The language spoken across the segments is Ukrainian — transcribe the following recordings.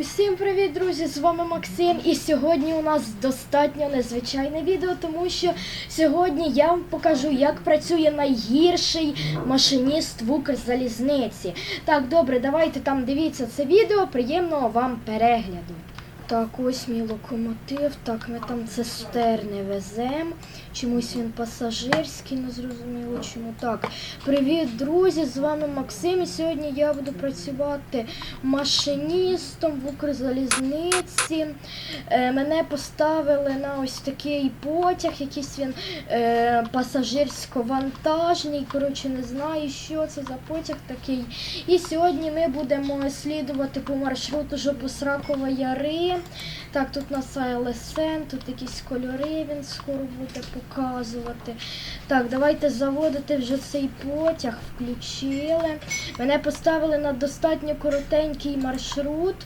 Усім привіт, друзі! З вами Максим. І сьогодні у нас достатньо незвичайне відео, тому що сьогодні я вам покажу, як працює найгірший машиніст в Укрзалізниці. Так, добре, давайте там дивіться це відео. Приємного вам перегляду. Так, ось мій локомотив. Так, ми там цистерни веземо. Чомусь він пасажирський, не зрозуміло чому. Так, привіт, друзі! З вами Максим. І сьогодні я буду працювати машиністом в Укрзалізниці. Е, мене поставили на ось такий потяг, якийсь він е, пасажирсько-вантажний. Коротше, не знаю, що це за потяг такий. І сьогодні ми будемо слідувати по маршруту Жопосракова Яри. Так, тут у нас АЛСН, тут якісь кольори він скоро буде показувати. Так, давайте заводити вже цей потяг, включили. Мене поставили на достатньо коротенький маршрут,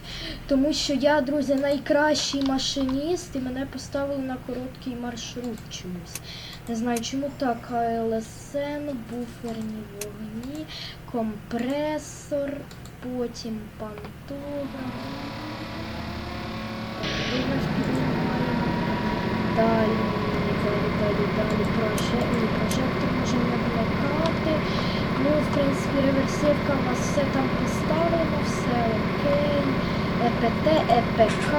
тому що я, друзі, найкращий машиніст і мене поставили на короткий маршрут чомусь. Не знаю, чому так. АЛСН, буферні вогні, компресор, потім пантограф. Далі, далі, далі, далі прожектор, прожектор не вмикати. Ну, в принципі, реверсивка у нас все там поставлено, все окей. ЕПТ, ЕПК.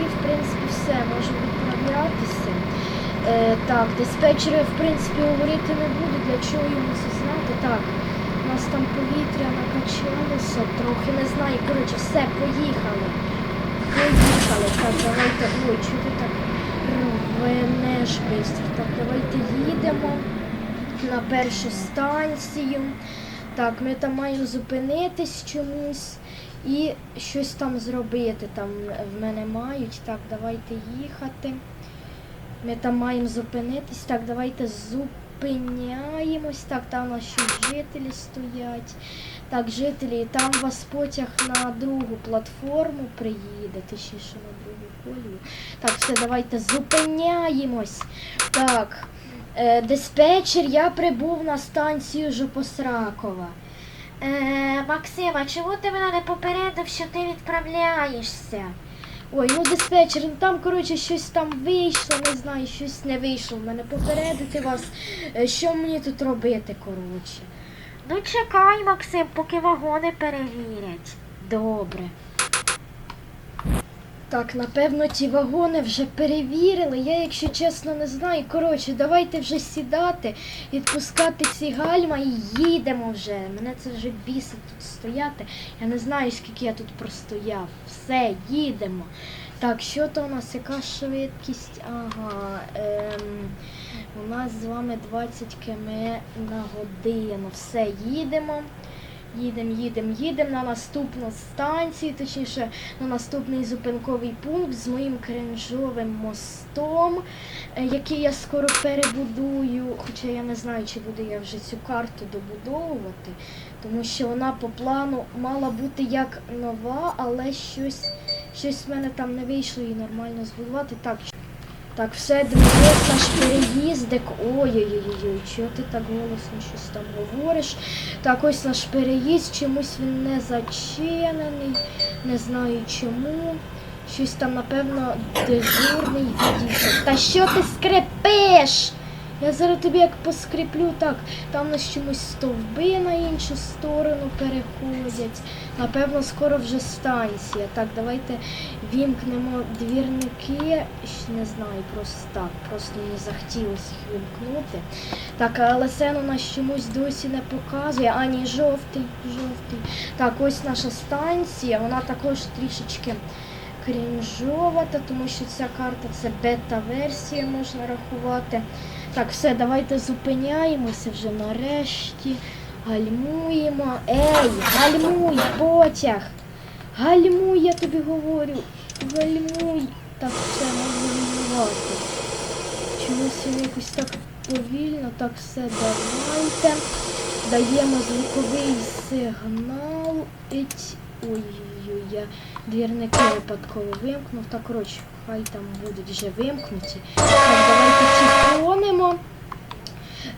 І, в принципі, все, можемо відправлятися. Е, так, диспетчери, в принципі, говорити не буду, для чого йому це знати. Так, у нас там повітря накачалося трохи, не знаю. Коротше, все, поїхали. Поїхали. Так, давайте. Ой, чого ти так рвенеш швидко? Так, давайте їдемо на першу станцію. Так, ми там маємо зупинитись чомусь і щось там зробити. Там в мене мають. Так, давайте їхати. Ми там маємо зупинитись. Так, давайте зупиняємось. Так, там у нас ще жителі стоять. Так, жителі, там вас потяг на другу платформу приїде, точніше на другу колію. Так, все, давайте зупиняємось. Так, е, диспетчер, я прибув на станцію Жопосракова. Е, Максим, а чому ти мене не попередив, що ти відправляєшся? Ой, ну диспетчер, ну там, коротше, щось там вийшло, не знаю, щось не вийшло в мене. Попередити вас, е, що мені тут робити, коротше. Ну чекай, Максим, поки вагони перевірять. Добре. Так, напевно, ті вагони вже перевірили. Я, якщо чесно, не знаю. Коротше, давайте вже сідати, відпускати ці гальма і їдемо вже. Мене це вже бісить тут стояти. Я не знаю, скільки я тут простояв. Все, їдемо. Так, що то у нас? Яка швидкість? Ага. Ем, у нас з вами 20 км на годину. Все, їдемо. Їдемо, їдемо, їдемо на наступну станцію, точніше на наступний зупинковий пункт з моїм кринжовим мостом, е, який я скоро перебудую. Хоча я не знаю, чи буду я вже цю карту добудовувати, тому що вона по плану мала бути як нова, але щось, щось в мене там не вийшло її нормально збудувати. Так, так, все, дивись, наш переїздик. Ой-ой-ой, чого ти так голосно щось там говориш? Так, ось наш переїзд, чомусь він не зачинений, не знаю чому. Щось там, напевно, дежурний відійшов. Та що ти скрипиш? Я зараз тобі як поскріплю, так, там у нас чомусь стовби на іншу сторону переходять. Напевно, скоро вже станція. Так, давайте вімкнемо двірники. Щ- Не знаю, просто так. Просто мені захотілося їх вімкнути. Так, а ЛСН у нас чомусь досі не показує. А, ні, жовтий, жовтий. Так, ось наша станція. Вона також трішечки крінжовата, тому що ця карта це бета-версія, можна рахувати. Так, все, давайте зупиняємося вже нарешті. Гальмуємо. Ей, гальмуй, потяг! Гальмуй, я тобі говорю. Гальмуй. Так, все, можна гальмувати. Чомусь він якось так повільно. Так, все, давайте. Даємо звуковий сигнал. Ой-ой-ой, я двірники випадково вимкнув. Так, коротше, хай там будуть вже вимкнуті. Так, давайте тихонимо.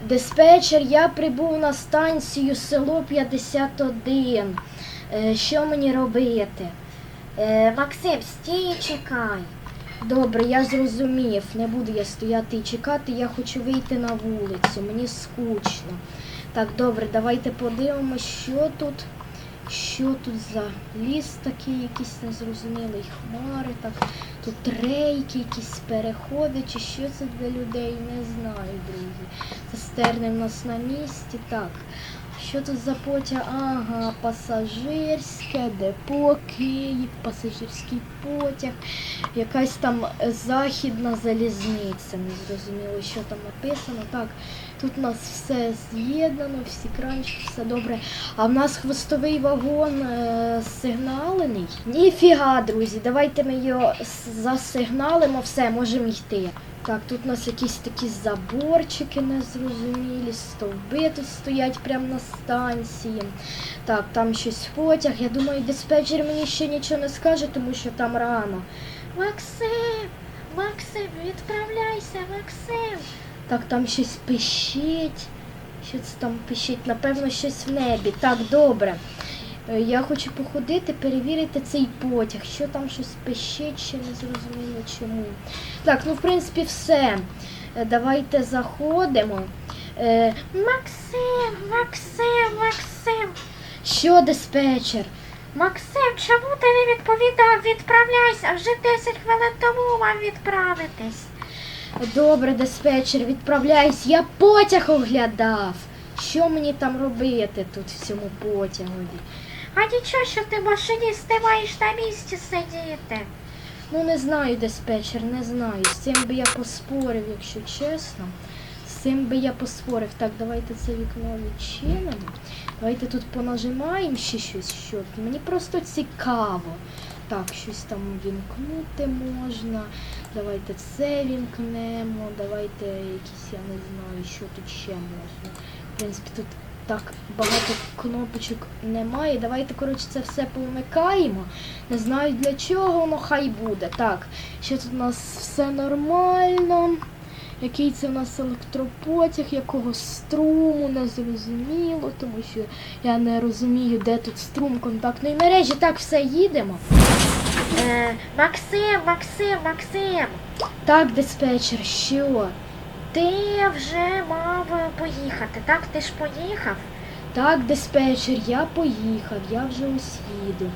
Диспетчер, я прибув на станцію село 51. Е, Що мені робити? Е, Максим, стій і чекай. Добре, я зрозумів. Не буду я стояти і чекати, я хочу вийти на вулицю. Мені скучно. Так, добре, давайте подивимося, що тут. Що тут за ліс такий, якийсь незрозумілий хмари, так тут рейки, якісь переходи, чи що це для людей, не знаю, друзі. Цистерни в нас на місці. Так. Що тут за потяг? Ага, пасажирське, депо, Київ, пасажирський потяг, якась там західна залізниця. Не зрозуміло, що там написано. Так, тут у нас все з'єднано, всі кранчики, все добре. А в нас хвостовий вагон е, сигналений. Ніфіга, друзі, давайте ми його засигналимо, все, можемо йти. Так, тут у нас якісь такі заборчики незрозумілі, стовби тут стоять прямо на станції. Так, там щось потяг. Я думаю, диспетчер мені ще нічого не скаже, тому що там рано. Максим, Максим, відправляйся, Максим. Так, там щось пищить. Що це там пищить? Напевно, щось в небі. Так, добре. Е, Я хочу походити, перевірити цей потяг. Що там щось пищить, ще не зрозуміло чому. Так, ну в принципі все. Е, Давайте заходимо. Е, Максим, Максим, Максим. що диспетчер? Максим, чому ти не відповідав? Відправляйся, вже 10 хвилин тому мав відправитись. Добре, диспетчер, відправляюсь. Я потяг оглядав. Що мені там робити тут в цьому потягові? А нічого, що ти машиніст, ти маєш на місці сидіти. Ну не знаю, диспетчер, не знаю. З цим би я поспорив, якщо чесно. З цим би я поспорив. Так, давайте це вікно відчинимо. Давайте тут понажимаємо ще щось, що мені просто цікаво. Так, щось там вімкнути можна. Давайте це вімкнемо. Давайте якісь, я не знаю, що тут ще можна. В принципі, тут так багато кнопочок немає. Давайте, коротше, це все повмикаємо. Не знаю для чого, воно хай буде. Так, ще тут у нас все нормально. Який це в нас електропотяг, якого струму, не зрозуміло, тому що я не розумію, де тут струм контактної мережі. Так, все, їдемо. Е, Максим, Максим, Максим. Так, диспетчер, що? Ти вже мав поїхати, так? Ти ж поїхав? Так, диспетчер, я поїхав, я вже ось їду.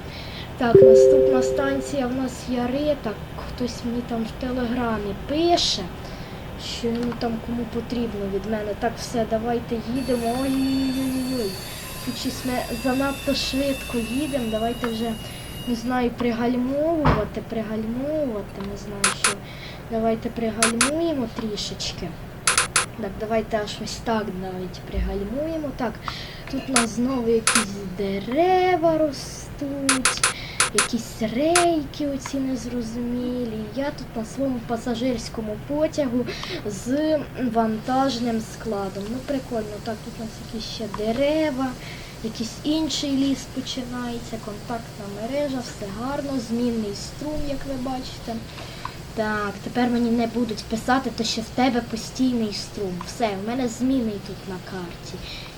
Так, наступна станція в нас Яри, так хтось мені там в телеграмі пише, що йому там кому потрібно від мене. Так, все, давайте їдемо. Ой-ой-ой. Щось ми занадто швидко їдемо. Давайте вже, не знаю, пригальмовувати, пригальмовувати, не знаю що. Давайте пригальмуємо трішечки. Так, давайте аж ось так навіть пригальмуємо. Так, тут у нас знову якісь дерева ростуть, якісь рейки оці незрозумілі. Я тут на своєму пасажирському потягу з вантажним складом. Ну, прикольно, так, тут у нас якісь ще дерева, якийсь інший ліс починається, контактна мережа, все гарно, змінний струм, як ви бачите. Так, тепер мені не будуть писати, то що в тебе постійний струм. Все, в мене змінний тут на карті.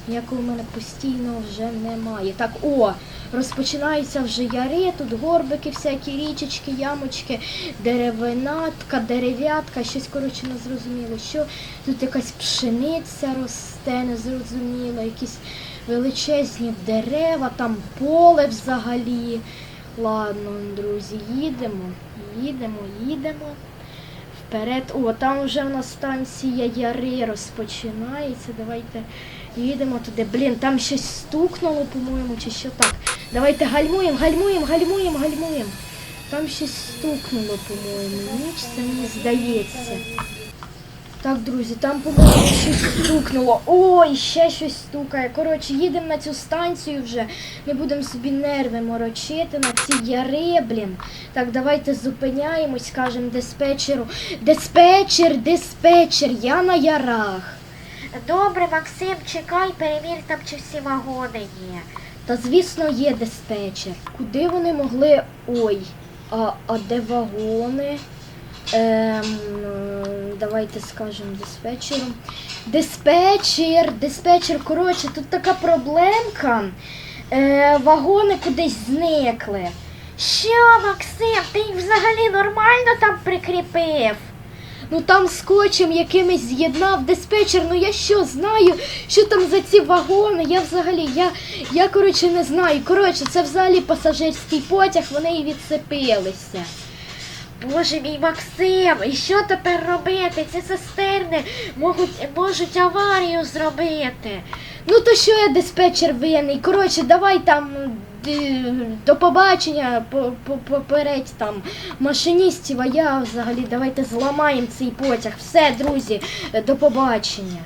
Ніякого в мене постійного вже немає. Так, о, розпочинаються вже яри, тут горбики, всякі річечки, ямочки, деревинатка, дерев'ятка, щось, коротше, не зрозуміло. Що тут якась пшениця росте, незрозуміло, якісь величезні дерева, там поле взагалі. Ладно, друзі, їдемо, їдемо, їдемо. Вперед. О, там вже у нас станція Яри розпочинається. Давайте їдемо туди. Блін, там щось стукнуло, по-моєму, чи що так. Давайте гальмуємо, гальмуємо, гальмуємо, гальмуємо. Там щось стукнуло, по-моєму. Ніч це мені здається. Так, друзі, там, по-моєму, щось стукнуло. Ой, ще щось стукає. Коротше, їдемо на цю станцію вже. Не будемо собі нерви морочити на ці яри, блін. Так, давайте зупиняємось, скажемо диспетчеру. Диспетчер, диспетчер, я на ярах. Добре, Максим, чекай, перевір там, чи всі вагони є. Та звісно є диспетчер. Куди вони могли. Ой, а, а де вагони? Ем, давайте скажемо диспетчеру. Диспетчер, диспетчер, коротше, тут така проблемка. Е, вагони кудись зникли. Що, Максим, ти їх взагалі нормально там прикріпив? Ну там скотчем якимось з'єднав диспетчер, ну я що знаю, що там за ці вагони. Я взагалі, я, я коротше не знаю. Коротше, це взагалі пасажирський потяг, вони і відцепилися. Боже мій Максим, і що тепер робити? Ці цистерни можуть, можуть аварію зробити. Ну то що я диспетчер винний? Коротше, давай там до побачення по- по- попередь там машиністів, а я взагалі давайте зламаємо цей потяг. Все, друзі, до побачення.